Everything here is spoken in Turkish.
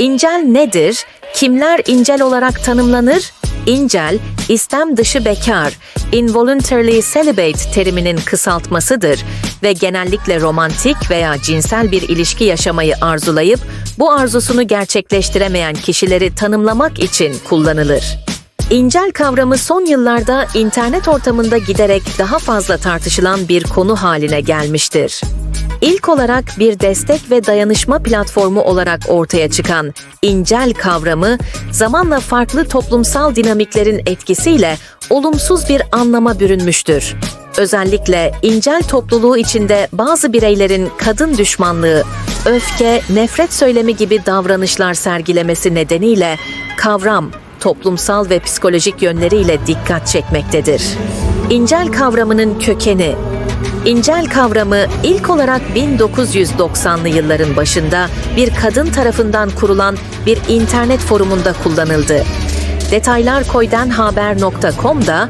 İncel nedir? Kimler incel olarak tanımlanır? İncel, istem dışı bekar, involuntarily celibate teriminin kısaltmasıdır ve genellikle romantik veya cinsel bir ilişki yaşamayı arzulayıp bu arzusunu gerçekleştiremeyen kişileri tanımlamak için kullanılır. İncel kavramı son yıllarda internet ortamında giderek daha fazla tartışılan bir konu haline gelmiştir. İlk olarak bir destek ve dayanışma platformu olarak ortaya çıkan incel kavramı zamanla farklı toplumsal dinamiklerin etkisiyle olumsuz bir anlama bürünmüştür. Özellikle incel topluluğu içinde bazı bireylerin kadın düşmanlığı, öfke, nefret söylemi gibi davranışlar sergilemesi nedeniyle kavram toplumsal ve psikolojik yönleriyle dikkat çekmektedir. İncel kavramının kökeni İncel kavramı ilk olarak 1990'lı yılların başında bir kadın tarafından kurulan bir internet forumunda kullanıldı. Detaylar koydenhaber.com'da